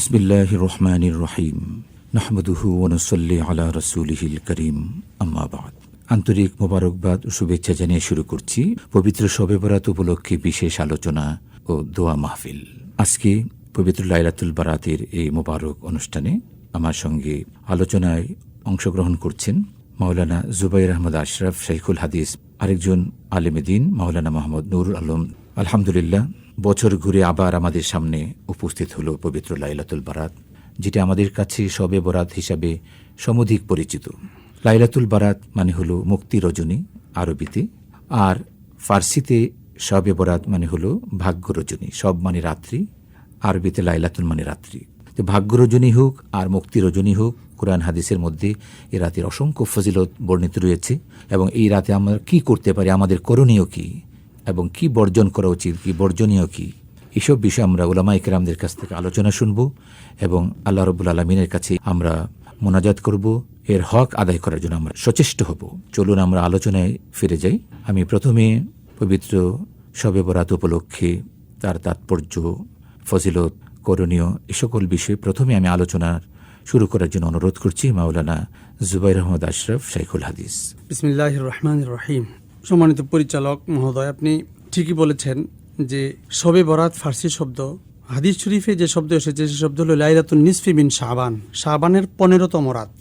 ইসমিল্লাহ রহমানির রহিম নাহমদুহু ওনসল্লি আলা রসুলহিল করিম। আম্মাবাদ আন্তরিক মোবারকবাদ ও শুভেচ্ছা জানিয়ে শুরু করছি পবিত্র শবে বরাত উপলক্ষে বিশেষ আলোচনা ও দোয়া মাহফিল। আজকে পবিত্র লাইলাতুল বারাতের এই মোবারক অনুষ্ঠানে আমার সঙ্গে আলোচনায় অংশগ্রহণ করছেন মাওলানা জুবাইর আহমদ আশরাফ, শাইখুল হাদিস, আরেকজন আলেমেদিন মাওলানা মোহাম্মদ নুর আলম আলহামদুলিল্লাহ, বছর ঘুরে আবার আমাদের সামনে উপস্থিত হল পবিত্র লাইলাতুল বারাত, যেটা আমাদের কাছে শবে বরাত হিসাবে সমধিক পরিচিত। লাইলাতুল বারাত মানে হলো মুক্তি রজনী, আরবিতে, আর ফার্সিতে শবে বরাত মানে হলো ভাগ্য রজনী, সব মানে রাত্রি, আরবিতে লাইলাতুল মানে রাত্রি। তো ভাগ্য রজনী হোক আর মুক্তি রজনী হোক, কোরআন হাদিসের মধ্যে এ রাতের অসংখ্য ফজিলত বর্ণিত রয়েছে, এবং এই রাতে আমরা কি করতে পারি, আমাদের করণীয় কি? এবং কি বর্জন করা উচিত, কি বর্জনীয়, কি? এসব বিষয়ে আমরা ওলামা ইকরামদের কাছ থেকে আলোচনা শুনব এবং আল্লাহ রবুল আলমিনের কাছে আমরা মোনাজাত করব। এর হক আদায় করার জন্য আমরা সচেষ্ট হব। চলুন আমরা আলোচনায় ফিরে যাই। আমি প্রথমে পবিত্র শবে বরাত উপলক্ষে তার তাৎপর্য, ফজিলত, করণীয় এ সকল বিষয়ে প্রথমে আমি আলোচনার শুরু করার জন্য অনুরোধ করছি মাওলানা জুবাইর আহমদ আশরাফ শাইখুল হাদিস। বিসমিল্লাহ রহমান রহিম। সম্মানিত পরিচালক মহোদয়, আপনি ঠিকই বলেছেন যে সবে বরাত ফার্সি শব্দ, হাদিস শরীফে যে শব্দ এসেছে, সে শব্দ হলো লাইলাতুন নিসফি বিন শাহবান শাহবানের পনেরোতম রাত।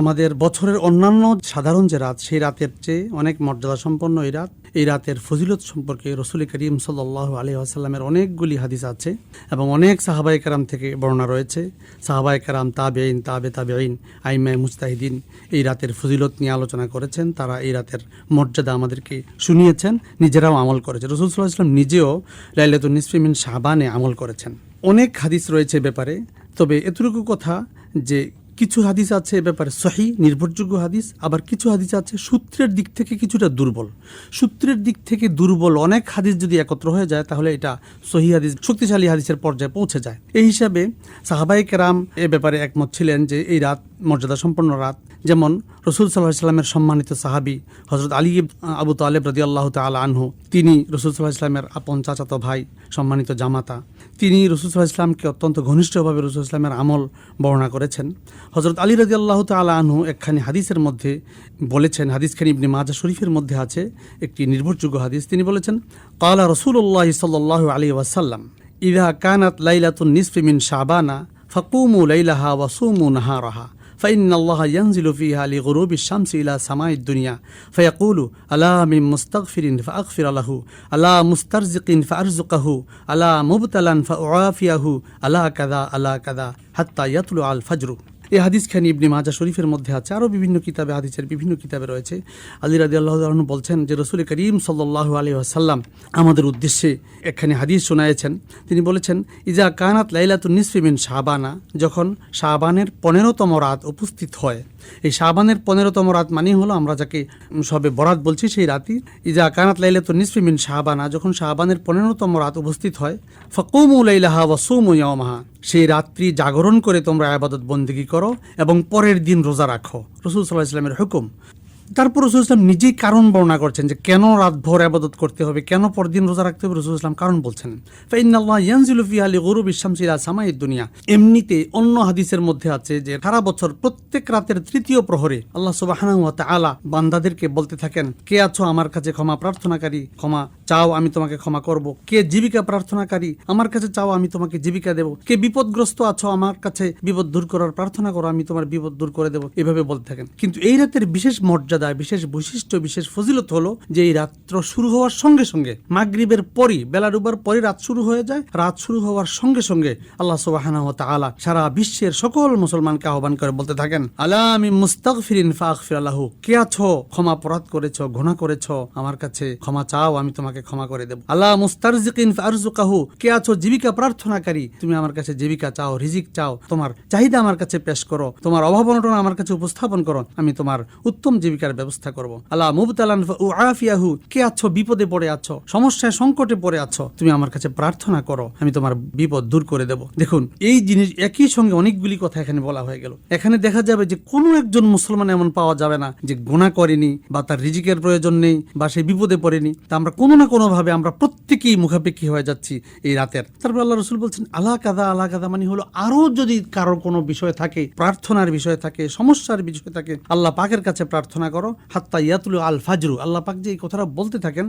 আমাদের বছরের অন্যান্য সাধারণ যে রাত, সেই রাতের চেয়ে অনেক মর্যাদা সম্পন্ন এই রাত। এই রাতের ফজিলত সম্পর্কে রসুল করিম সাল্লাহ আলী আসাল্লামের অনেকগুলি হাদিস আছে এবং অনেক সাহাবাই কারাম থেকে বর্ণনা রয়েছে। সাহাবাই কারাম তাবে তাবেইন তাবে তাবেইন আইমায় মুস্তাহিদিন এই রাতের ফজিলত নিয়ে আলোচনা করেছেন। তারা এই রাতের মর্যাদা আমাদেরকে শুনিয়েছেন, নিজেরাও আমল করেছে রসুল সাল্লাহ ইসলাম নিজেও লাইলাতুল নিসফিমিন শাহবানে আমল করেছেন। অনেক হাদিস রয়েছে ব্যাপারে, তবে এতটুকু কথা যে কিছু হাদিস আছে এ ব্যাপারে, সহি, নির্ভরযোগ্য হাদিস, আবার কিছু হাদিস আছে সূত্রের দিক থেকে কিছুটা দুর্বল। সূত্রের দিক থেকে দুর্বল অনেক হাদিস যদি একত্র হয়ে যায়, তাহলে এটা সহি হাদিস, শক্তিশালী হাদিসের পর্যায়ে পৌঁছে যায়। এই হিসাবে সাহাবাই কেরাম এ ব্যাপারে একমত ছিলেন যে এই রাত মর্যাদা সম্পন্ন রাত। যেমন রসুল সাল্লাহ সাল্লামের সম্মানিত সাহাবি হজরত আলী আবু তালেব রদি আল্লাহ তাল আনহু, তিনি রসুল সাল্লাহ ইসলামের আপন চাচাতো ভাই, সম্মানিত জামাতা। তিনি রসুল্লাহ ইসলামকে অত্যন্ত ঘনিষ্ঠভাবে রসুল ইসলামের আমল বর্ণনা করেছেন। হজরত আলী রাজি আল্লাহ তালা আনহু একখানি হাদিসের মধ্যে বলেছেন, হাদিসখানি ইবনে মাজা শরীফের মধ্যে আছে একটি নির্ভরযোগ্য হাদিস। তিনি বলেছেন কালা রসুল্লাহ সাল্লাহ আলী ওয়াসাল্লাম ইদা কানাত লাইলাতুন নিসফিমিন শাবানা, ফকুমু লাইলাহা ওয়াসুমু নাহারাহা। فإن الله ينزل فيها لغروب الشمس إلى سماء الدنيا فيقول ألا من مستغفر فأغفر له ألا مسترزق فأرزقه ألا مبتلا فأعافيه ألا كذا ألا كذا حتى يطلع الفجر. এই হাদিসখানি ইবনে মাজা শরীফের মধ্যে আছে। আরও বিভিন্ন কিতাবে, হাদিসের বিভিন্ন কিতাবে রয়েছে। আলী রাজি আল্লাহ বলছেন যে, রসুল করিম সাল্লাহ আলী আসাল্লাম আমাদের উদ্দেশ্যে একখানি হাদিস শোনায়েছেন তিনি বলেছেন, ইজা কানাত লাইলাতুন নিসফিমিন শাহবানা যখন শাহবানের পনেরোতম রাত উপস্থিত হয় এই শাহবানের পনেরোতম রাত মানেই হলো আমরা যাকে সবে বরাত বলছি সেই রাতি ইজা কানাত লাইলে তো নিসফিমিন শাহবানা যখন শাহবানের পনেরোতম রাত উপস্থিত হয়, ফকুমু লাইলাহা ওয়াসুমু ইয়ামাহা সেই রাত্রি জাগরণ করে তোমরা আবাদত বন্দিগি করো এবং পরের দিন রোজা রাখো। রসুল সাল্লাহ ইসলামের হুকুম তারপর রসুল ইসলাম নিজেই কারণ বর্ণনা করছেন যে কেন রাত ভোর আবাদত করতে হবে, কেন পরদিন রোজা রাখতে হবে, রসুল ইসলাম কারণ বলছেন। ফাইনাল্লাহ আলী গরুব ইসলামসিরা সামাই দুনিয়া। এমনিতে অন্য হাদিসের মধ্যে আছে যে সারা বছর প্রত্যেক রাতের তৃতীয় প্রহরে আল্লাহ সুবাহানা আলা বান্দাদেরকে বলতে থাকেন, কে আছো আমার কাছে ক্ষমা প্রার্থনাকারী? ক্ষমা চাও আমি তোমাকে ক্ষমা করব। কে জীবিকা প্রার্থনাকারী? আমার কাছে চাও আমি তোমাকে জীবিকা দেব। কে বিপদগ্রস্ত আছো আমার কাছে বিপদ দূর করার প্রার্থনা করো, আমি তোমার বিপদ দূর করে দেব। এভাবে বলতে থাকেন। কিন্তু এই রাতের বিশেষ মর্যাদা বিশেষ বৈশিষ্ট্য, বিশেষ ফজিলত হলো যে এই রাত্র শুরু হওয়ার সঙ্গে সঙ্গে মাগরিবের পরই, বেলা ডুবার পরে রাত শুরু হয়ে যায়। রাত শুরু হওয়ার সঙ্গে সঙ্গে আল্লাহ সুবাহানা তাআলা সারা বিশ্বের সকল মুসলমানকে আহ্বান করে বলতে থাকেন আল্লাহ আমি মুস্তাগফিরিন ফাগফির আল্লাহ কে আছো? ক্ষমা অপরাধ করেছ, ঘৃণা করেছ? আমার কাছে ক্ষমা চাও, আমি তোমাকে ক্ষমা করে দেব। আল্লাহ মুস্তারজিকিন ফারজুকাহু। কে আছো? জীবিকা প্রার্থনাকারী। তুমি আমার কাছে জীবিকা চাও, রিজিক চাও। তোমার চাহিদা আমার কাছে পেশ করো। তোমার অভাব অনটন আমার কাছে উপস্থাপন করো। আমি তোমার উত্তম জীবিকা পরীক্ষার ব্যবস্থা করব। আল্লাহ মুবতালান ও আফিয়াহু কে আছো? বিপদে পড়ে আছো? সমস্যায় সংকটে পড়ে আছো? তুমি আমার কাছে প্রার্থনা করো, আমি তোমার বিপদ দূর করে দেব। দেখুন, এই জিনিস একই সঙ্গে অনেকগুলি কথা এখানে বলা হয়ে গেল। এখানে দেখা যাবে যে কোনো একজন মুসলমান এমন পাওয়া যাবে না যে গোনা করেনি, বা তার রিজিকের প্রয়োজন নেই, বা সে বিপদে পড়েনি। তা আমরা কোনো না কোনো ভাবে আমরা প্রত্যেকেই মুখাপেক্ষী হয়ে যাচ্ছি এই রাতের। তারপর আল্লাহ রসুল বলছেন আল্লাহ কাদা আল্লাহ কাদা মানে হলো আরও যদি কারোর কোনো বিষয় থাকে, প্রার্থনার বিষয় থাকে, সমস্যার বিষয় থাকে, আল্লাহ পাকের কাছে প্রার্থনা করো, হাত্তা ইয়াতুল আল ফাজরু। আল্লাহ পাক যে এই কথাটা বলতে থাকেন,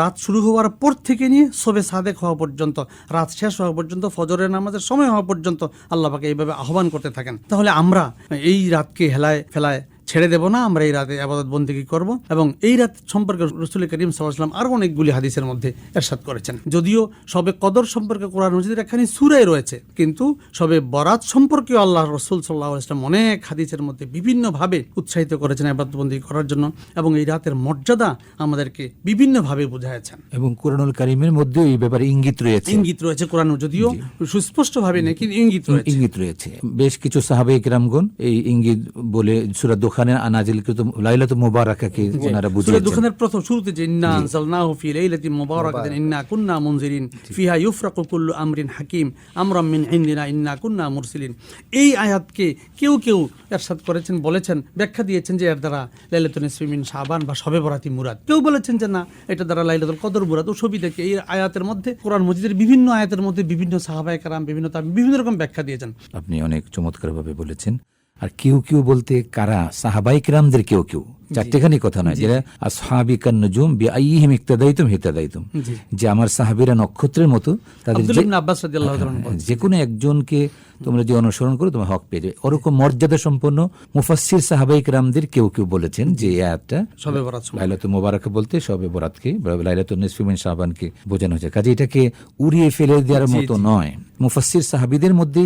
রাত শুরু হওয়ার পর থেকে নিয়ে সবে সাদেক হওয়া পর্যন্ত, রাত শেষ হওয়া পর্যন্ত, ফজরের নামাজের সময় হওয়া পর্যন্ত আল্লাহ পাকে এইভাবে আহ্বান করতে থাকেন। তাহলে আমরা এই রাতকে হেলায় ফেলায় ছেড়ে দেব না আমরা এই রাতে আবাদত বন্দিগি করব এবং এই রাত সম্পর্কে রসুল করিম সাল্লাম আরও অনেকগুলি হাদিসের মধ্যে এরশাদ করেছেন। যদিও সবে কদর সম্পর্কে কোরআন মজিদের একখানি সুরাই রয়েছে কিন্তু সবে বরাত সম্পর্কে আল্লাহ রসুল সাল্লাহ ইসলাম অনেক হাদিসের মধ্যে বিভিন্নভাবে উৎসাহিত করেছেন আবাদত বন্দি করার জন্য এবং এই রাতের মর্যাদা আমাদেরকে বিভিন্নভাবে বুঝাইছেন এবং কোরআনুল কারিমের মধ্যেও এই ব্যাপারে ইঙ্গিত রয়েছে। ইঙ্গিত রয়েছে কোরআন যদিও সুস্পষ্টভাবে নেই কিন্তু ইঙ্গিত রয়েছে? ইঙ্গিত রয়েছে। বেশ কিছু সাহাবে কিরামগণ এই ইঙ্গিত বলে সুরা লাইলাত মুবারাকাকে বুঝিয়েছেন। দুখানের প্রথম শুরুতে যে ইন্না আনজালনাহু ফি লাইলাতিন মুবারাকাতিন ইন্না কুন্না মুনজিরিন। ফিহা ইউফরাকু কুল্লু আমরিন হাকিম। আমরাম মিন ইন্দিনা ইন্না কুন্না মুরসিলিন। এই আয়াতকে কেউ কেউ এরশাদ করেছেন বলেছেন ব্যাখ্যা দিয়েছেন যে এর দ্বারা লাইলাতুল নিসফি মিন শাবান বা শবে বরাতি মুরাদ। কেউ বলেছেন যে না এটা দ্বারা লাইলাতুল কদর মুরাদ। ও ছবি দেখে এই আয়াতের মধ্যে কোরআন মজিদের বিভিন্ন আয়াতের মধ্যে বিভিন্ন সাহাবায়ে কারাম বিভিন্ন বিভিন্ন রকম ব্যাখ্যা দিয়েছেন। আপনি অনেক চমৎকারভাবে বলেছেন। আর কেউ কেউ বলতে কারা? সাহাবাই কিরামদের কেউ কেউ। চারটেখানি কথা নয়। যেটা আসহাবি কান্নজুম বি আইহিম ইক্তাদাইতুম হিতাদাইতুম। যে আমার সাহাবিরা নক্ষত্রের মতো তাদের আব্দুল যে- ইবনে আব্বাস রাদিয়াল্লাহু তাআলা আনহু যে কোনো একজনকে তোমরা যে অনুসরণ করো তোমার হক পেয়ে যাবে। ওরকম মর্যাদা সম্পন্ন মুফাসসির সাহাবাই কিরামদের কেউ কেউ বলেছেন যে এই আয়াতটা শবে বরাত লাইলাতু মোবারক বলতে সবে বরাতকে লাইলাতু নিসফিমিন শাবানকে বোঝানো হচ্ছে কাজে এটাকে উড়িয়ে ফেলে দেওয়ার মতো নয়। মুফাসসির সাহাবীদের মধ্যে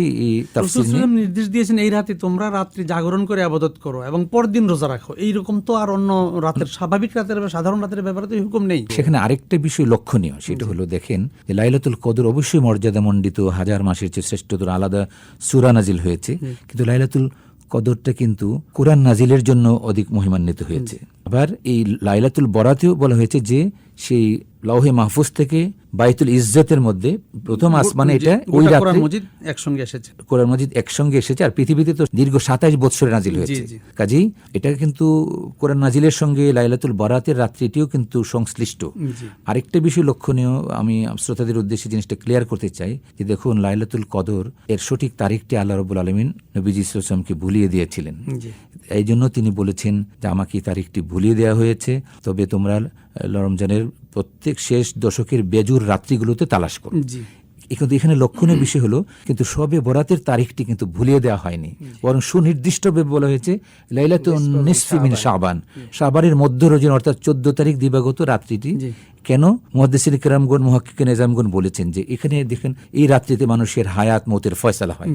নির্দেশ দিয়েছেন এই রাতে তোমরা রাত্রি জাগরণ করে আবাদত করো এবং পরদিন রোজা রাখো। এইরকম তো আর অন্য রাতের স্বাভাবিক রাতের বা সাধারণ রাতের ব্যাপারে তো হুকুম নেই। সেখানে আরেকটা বিষয় লক্ষণীয় সেটা হলো দেখেন যে লাইলাতুল কদর অবশ্যই মর্যাদা মণ্ডিত হাজার মাসের চেয়ে শ্রেষ্ঠতর আলাদা সুরা নাজিল হয়েছে। কিন্তু লাইলাতুল কদরটা কিন্তু কোরআন নাজিলের জন্য অধিক মহিমান্বিত হয়েছে। আবার এই লাইলাতুল বরাতেও বলা হয়েছে যে সেই লৌহে মাহফুজ থেকে বাইতুল ইজ্জতের মধ্যে প্রথম আসমানে এটা ওই গোটা কোরআন রাতে মজিদ একসঙ্গে এসেছে। কোরআন মজিদ একসঙ্গে এসেছে আর পৃথিবীতে তো দীর্ঘ সাতাইশ বৎসরে নাজিল হয়েছে। কাজেই এটা কিন্তু কোরআন নাজিলের সঙ্গে লাইলাতুল বরাতের রাত্রিটিও কিন্তু সংশ্লিষ্ট। আরেকটা বিষয় লক্ষণীয় আমি শ্রোতাদের উদ্দেশ্যে জিনিসটা ক্লিয়ার করতে চাই যে দেখুন লাইলাতুল কদর এর সঠিক তারিখটি আল্লাহ রবুল আলমিন নবীজি ইসলামকে ভুলিয়ে দিয়েছিলেন। এই জন্য তিনি বলেছেন যে আমাকে এই তারিখটি ভুলিয়ে দেওয়া হয়েছে। তবে তোমরা রমজানের প্রত্যেক শেষ দশকের বেজুর রাত্রিগুলোতে তালাশ করুন কিন্তু এখানে লক্ষণীয় বিষয় হলো কিন্তু সবে বরাতের তারিখটি কিন্তু ভুলিয়ে দেওয়া হয়নি। বরং সুনির্দিষ্টভাবে বলা হয়েছে লাইলাত নিসফিমিন শাবান। শাবানের মধ্য রোজন অর্থাৎ চোদ্দ তারিখ দিবাগত রাত্রিটি। কেন? মহাদ্দেসির কেরামগণ মহাক্কিক নিজামগণ বলেছেন যে এখানে দেখেন এই রাত্রিতে মানুষের হায়াত মতের ফয়সালা হয়।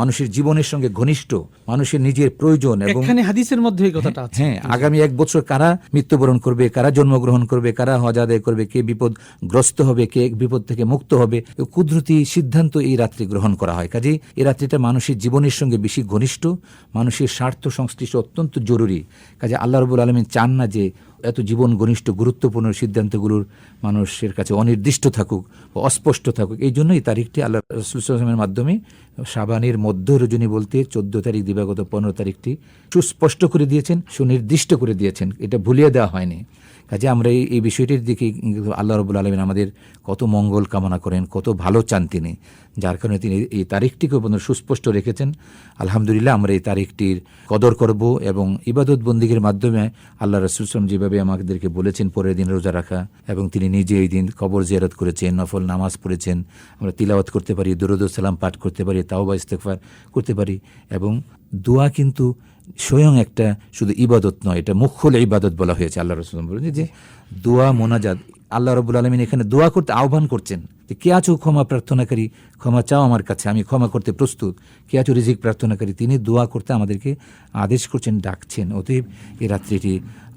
মানুষের জীবনের সঙ্গে ঘনিষ্ঠ মানুষের নিজের প্রয়োজন এবং এখানে হাদিসের মধ্যে এই কথাটা আছে। হ্যাঁ আগামী এক বছর কারা মৃত্যুবরণ করবে কারা জন্মগ্রহণ করবে কারা হজ আদায় করবে কে বিপদগ্রস্ত হবে কে বিপদ থেকে মুক্ত হবে কুদরতি সিদ্ধান্ত এই রাত্রি গ্রহণ করা হয়। কাজেই এই রাত্রিটা মানুষের জীবনের সঙ্গে বেশি ঘনিষ্ঠ মানুষের স্বার্থ সংশ্লিষ্ট অত্যন্ত জরুরি। কাজে আল্লাহ রবুল আলমিন চান না যে এত জীবন ঘনিষ্ঠ, গুরুত্বপূর্ণ সিদ্ধান্তগুলোর মানুষের কাছে অনির্দিষ্ট থাকুক বা অস্পষ্ট থাকুক, এই জন্যই তারিখটি আল্লাহ রসুলের মাধ্যমে সাবানের মধ্য রজনী বলতে চোদ্দ তারিখ দিবাগত পনেরো তারিখটি সুস্পষ্ট করে দিয়েছেন, সুনির্দিষ্ট করে দিয়েছেন। এটা ভুলিয়ে দেওয়া হয়নি। কাজে আমরা এই এই বিষয়টির দিকে আল্লাহ রবুল আলমিন আমাদের কত মঙ্গল কামনা করেন, কত ভালো চান তিনি। যার কারণে তিনি এই তারিখটিকে সুস্পষ্ট রেখেছেন। আলহামদুলিল্লাহ আমরা এই তারিখটির কদর করব এবং ইবাদত বন্দীগের মাধ্যমে আল্লাহ রসুলাম যেভাবে আমাদেরকে বলেছেন, পরের দিন রোজা রাখা এবং তিনি নিজে এই দিন কবর জিয়ারত করেছেন, নফল নামাজ পড়েছেন, আমরা তিলাওয়াত করতে পারি, দরুদ সালাম পাঠ করতে পারি তাওবা ইস্তেকফার করতে পারি এবং দোয়া কিন্তু স্বয়ং একটা শুধু ইবাদত নয়, এটা মুখ্যল ইবাদত বলা হয়েছে। আল্লাহ রসুল যে দোয়া মোনাজাত আল্লাহ রবুল আলমিন এখানে দোয়া করতে আহ্বান করছেন যে, কে আছো ক্ষমা প্রার্থনাকারী? ক্ষমা চাও আমার কাছে, আমি ক্ষমা করতে প্রস্তুত। কে আছো রিজিক প্রার্থনাকারী? তিনি দোয়া করতে আমাদেরকে আদেশ করছেন, ডাকছেন। অতএব এই রাত্রিটি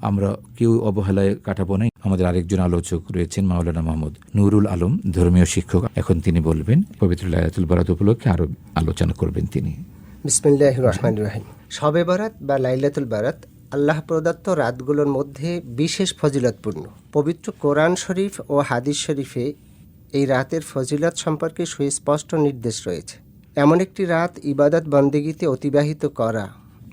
আমরা কেউ অবহেলায় কাটাবো না আমাদের আরেকজন আলোচক রয়েছেন মাওলানা মাহমুদ নুরুল আলম, ধর্মীয় শিক্ষক। এখন তিনি বলবেন, পবিত্র লায়াতুল বরাত উপলক্ষে আরও আলোচনা করবেন তিনি। বিসমিল্লাহ রহমান রহিম। শবে বারাত বা লাইলাতুল বারাত আল্লাহ প্রদত্ত রাতগুলোর মধ্যে বিশেষ ফজিলতপূর্ণ। পবিত্র কোরআন শরীফ ও হাদিস শরীফে এই রাতের ফজিলত সম্পর্কে সুস্পষ্ট নির্দেশ রয়েছে। এমন একটি রাত ইবাদত বন্দেগীতে অতিবাহিত করা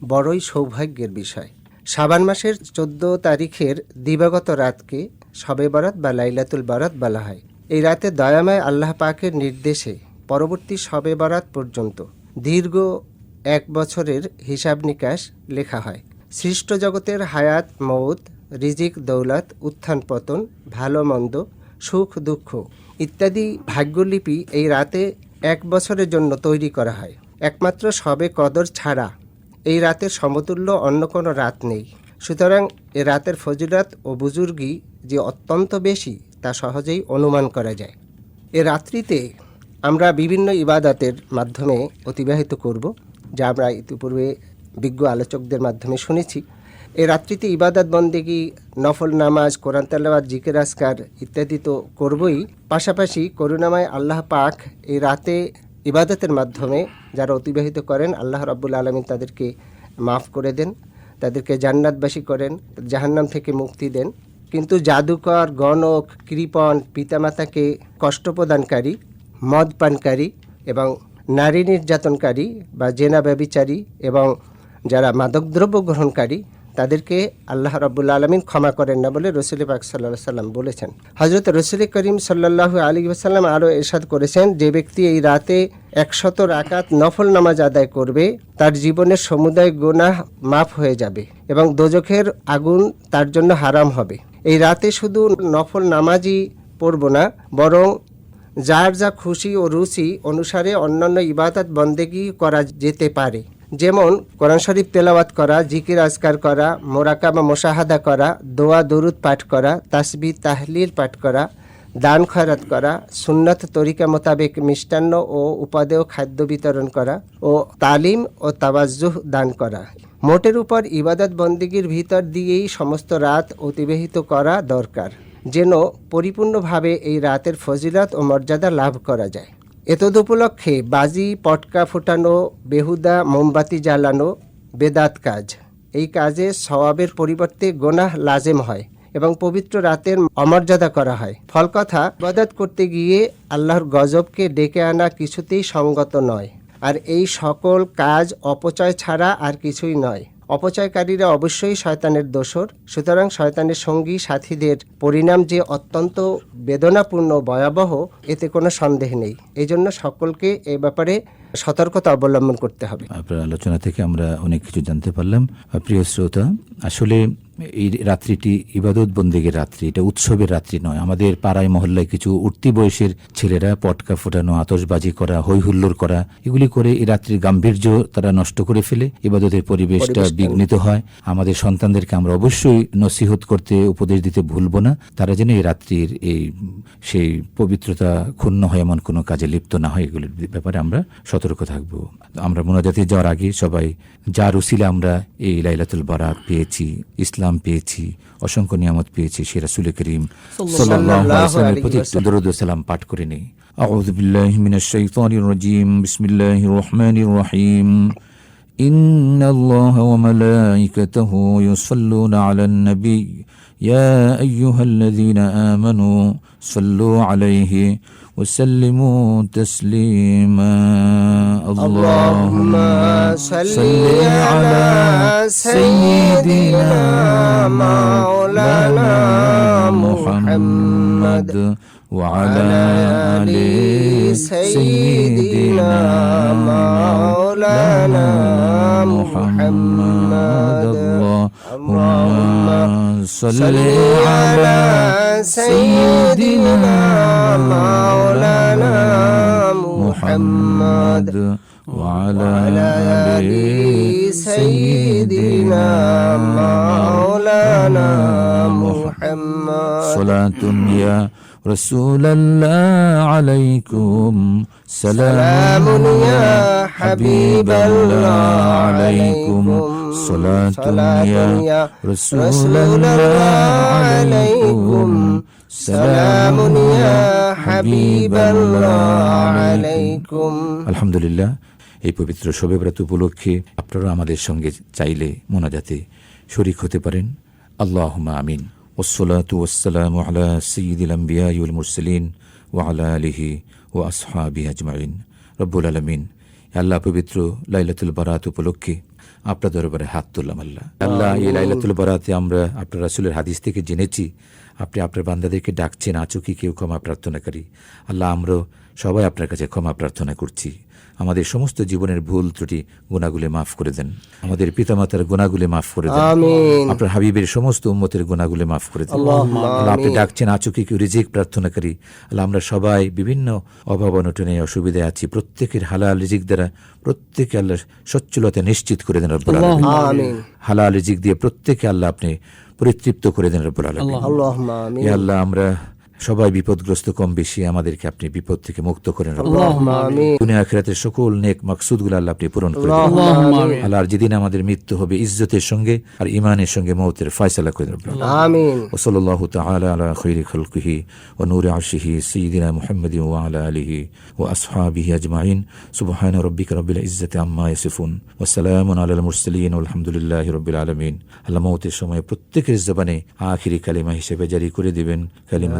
বড়ই সৌভাগ্যের বিষয়। শাবান মাসের চোদ্দ তারিখের দিবাগত রাতকে শবে বরাত বা লাইলাতুল বরাত বলা হয়। এই রাতে দয়াময় আল্লাহ পাকের নির্দেশে পরবর্তী শবে বরাত পর্যন্ত দীর্ঘ এক বছরের হিসাব নিকাশ লেখা হয়। সৃষ্ট জগতের হায়াত, মৌত, রিজিক, দৌলত, উত্থান, পতন, ভালো, মন্দ, সুখ, দুঃখ ইত্যাদি ভাগ্যলিপি এই রাতে এক বছরের জন্য তৈরি করা হয়। একমাত্র সবে কদর ছাড়া এই রাতের সমতুল্য অন্য কোনো রাত নেই। সুতরাং এ রাতের ফজিলত ও বুজুর্গি যে অত্যন্ত বেশি, তা সহজেই অনুমান করা যায়। এ রাত্রিতে আমরা বিভিন্ন ইবাদতের মাধ্যমে অতিবাহিত করব, যা আমরা ইতিপূর্বে বিজ্ঞ আলোচকদের মাধ্যমে শুনেছি। এ রাত্রিতে ইবাদত বন্দেগি, নফল নামাজ, কোরআন তালাবাদ জিকের আসকার ইত্যাদি তো করবই। পাশাপাশি করুণাময় আল্লাহ পাক এই রাতে ইবাদতের মাধ্যমে যারা অতিবাহিত করেন, আল্লাহ রাব্বুল আলমিন তাদেরকে মাফ করে দেন, তাদেরকে জান্নাতবাসী করেন, জাহান্নাম থেকে মুক্তি দেন। কিন্তু জাদুকর, গণক, কৃপণ, পিতামাতাকে কষ্ট প্রদানকারী মদ পানকারী এবং নারী নির্যাতনকারী বা জেনা ব্যবিচারী এবং যারা মাদকদ্রব্য গ্রহণকারী, তাদেরকে আল্লাহ রাবুল্লা আলমিন ক্ষমা করেন না বলে রসুল পাক সাল্লাহ সাল্লাম বলেছেন। হজরত রসুল করিম সাল্লাহ আলী সাল্লাম আরও এরশাদ করেছেন, যে ব্যক্তি এই রাতে একশত রাকাত নফল নামাজ আদায় করবে, তার জীবনের সমুদায় গুনাহ মাফ হয়ে যাবে এবং দোজখের আগুন তার জন্য হারাম হবে। এই রাতে শুধু নফল নামাজই পড়ব না, বরং যার যা খুশি ও রুচি অনুসারে অন্যান্য ইবাদত বন্দেগি করা যেতে পারে। যেমন কোরআন শরীফ তেলাওয়াত করা, জিকির আজকার করা মোরাকাবা মোশাহাদা করা, দোয়া, দরুদ পাঠ করা, তাসবি, তাহলিল পাঠ করা, দান খয়রাত করা, সুন্নত তরিকা মোতাবেক মিষ্টান্ন ও উপাদেয় খাদ্য বিতরণ করা ও তালিম ও তাওয়াজ্জুহ দান করা। মোটের উপর ইবাদত বন্দিগির ভিতর দিয়েই সমস্ত রাত অতিবাহিত করা দরকার, যেন পরিপূর্ণভাবে এই রাতের ফজিলত ও মর্যাদা লাভ করা যায়। এতদ উপলক্ষে বাজি, পটকা ফোটানো, বেহুদা মোমবাতি জ্বালানো বেদাত কাজ। এই কাজে সওয়াবের পরিবর্তে গোনাহ লাজেম হয় এবং পবিত্র রাতের অমর্যাদা করা হয়। ফলকথা বদাত করতে গিয়ে আল্লাহর গজবকে ডেকে আনা কিছুতেই সঙ্গত নয়। আর এই সকল কাজ অপচয় ছাড়া আর কিছুই নয়। অপচয়কারীরা অবশ্যই শয়তানের দোসর সুতরাং শয়তানের সঙ্গী সাথীদের পরিণাম যে অত্যন্ত বেদনাপূর্ণ, ভয়াবহ, এতে কোনো সন্দেহ নেই। এজন্য সকলকে এ ব্যাপারে সতর্কতা অবলম্বন করতে হবে। আপনার আলোচনা থেকে আমরা অনেক কিছু জানতে পারলাম। প্রিয় শ্রোতা আসলে এই রাত্রিটি ইবাদত বন্দীগের রাত্রি এটা উৎসবের রাত্রি নয়। আমাদের পাড়ায় মহল্লায় কিছু উঠতি বয়সের ছেলেরা পটকা ফোটানো আতশবাজি করা হই হুল্লোড় করা এগুলি করে এই রাত্রির গাম্ভীর্য তারা নষ্ট করে ফেলে। ইবাদতের পরিবেশটা বিঘ্নিত হয়। আমাদের সন্তানদেরকে আমরা অবশ্যই নসিহত করতে উপদেশ দিতে ভুলবো না। তারা যেন এই রাত্রির এই সেই পবিত্রতা ক্ষুণ্ণ হয় এমন কোনো কাজে লিপ্ত না হয় এগুলির ব্যাপারে আমরা সতর্ক থাকব আমরা মোনাজাতে যাওয়ার আগে সবাই যার উসিলে আমরা এই লাইলাতুল বারাত পেয়েছি ইসলাম পেয়েছি অসংখ্য নিয়ামত পেয়েছি সে রাসুল করিম সাল্লাল্লাহু আলাইহি ওয়াসাল্লামের প্রতি একটু দরুদ ও সালাম পাঠ করে নেই أعوذ بالله من الشيطان الرجيم بسم الله الرحمن الرحيم إن الله وملائكته يصلون على النبي يا أيها الذين آمنوا صلوا عليه وسلموا تسليما. اللهم صل على سيدنا مولانا محمد وعلى آل سيدنا مولانا محمد. اللهم صل على سيدنا مولانا محمد وعلى آل سيدنا مولانا محمد. صلاة يا رسول الله عليكم. سلام يا حبيب الله عليكم. صلاة يا رسول الله عليكم. سلام يا حبيب الله عليكم আলহামদুলিল্লাহ এই পবিত্র শবে ব্রত উপলক্ষে আপনারা আমাদের সঙ্গে চাইলে মোনাজাতে শরিক হতে পারেন আল্লাহ আমিন ওসলাতু ওসালাম আলা সঈদুল আম্বিয়াউল মুরসলিন ও আলা আলিহি ও আসহাবি আজমাইন রব্বুল আলমিন আল্লাহ পবিত্র লাইলাতুল বারাত উপলক্ষে আপনার দরবারে হাত তুললাম আল্লাহ। আল্লাহ এই লাইলাতুল বরাতে আমরা আপনার রাসুলের হাদিস থেকে জেনেছি। আপনি আপনার বান্দাদেরকে ডাকছেন আচুকি কেউ ক্ষমা প্রার্থনাকারী আল্লাহ আমরা সবাই আপনার কাছে ক্ষমা প্রার্থনা করছি। আমাদের সমস্ত জীবনের ভুল ত্রুটি গুণাগুলি মাফ করে দেন। আমাদের পিতামাতার গুণাগুলি মাফ করে দেন। আপনার হাবিবের সমস্ত উম্মতের গুণাগুলি মাফ করে দেন। আল্লাহ আপনি ডাকছেন আচুকি কেউ রিজিক প্রার্থনাকারী আল্লাহ আমরা সবাই বিভিন্ন অভাব অনটনে অসুবিধায় আছি। প্রত্যেকের হালাল রিজিক দ্বারা প্রত্যেকে আল্লাহ সচ্ছলতা নিশ্চিত করে দেন রব্বুল আলামিন। হালাল রিজিক দিয়ে প্রত্যেকে আল্লাহ আপনি পরিতৃপ্ত করে দেন রব্বুল আলামিন। ইয়া আল্লাহ আমরা সবাই বিপদগ্রস্ত কম বেশি আমাদেরকে আপনি বিপদ থেকে মুক্ত করেন দুনিয়া খেরাতের সকল নেক মাকসুদগুলো আল্লাহ আপনি পূরণ করেন আল্লাহ যেদিন আমাদের মৃত্যু হবে ইজ্জতের সঙ্গে আর ইমানের সঙ্গে মৌতের ফয়সালা করে ও সাল্লাহ খৈরি ও নূর আশিহি সঈদিনা মুহাম্মদ ও আলা আলিহি ও আসহাবিহি আজমাইন। সুবহান রব্বিক রব্বিল আম্মা আলাল মুরসালিন রব্বিল আল্লাহ মৌতের সময় প্রত্যেকের জবানে আখিরি কালিমা হিসেবে জারি করে দিবেন। কালিমা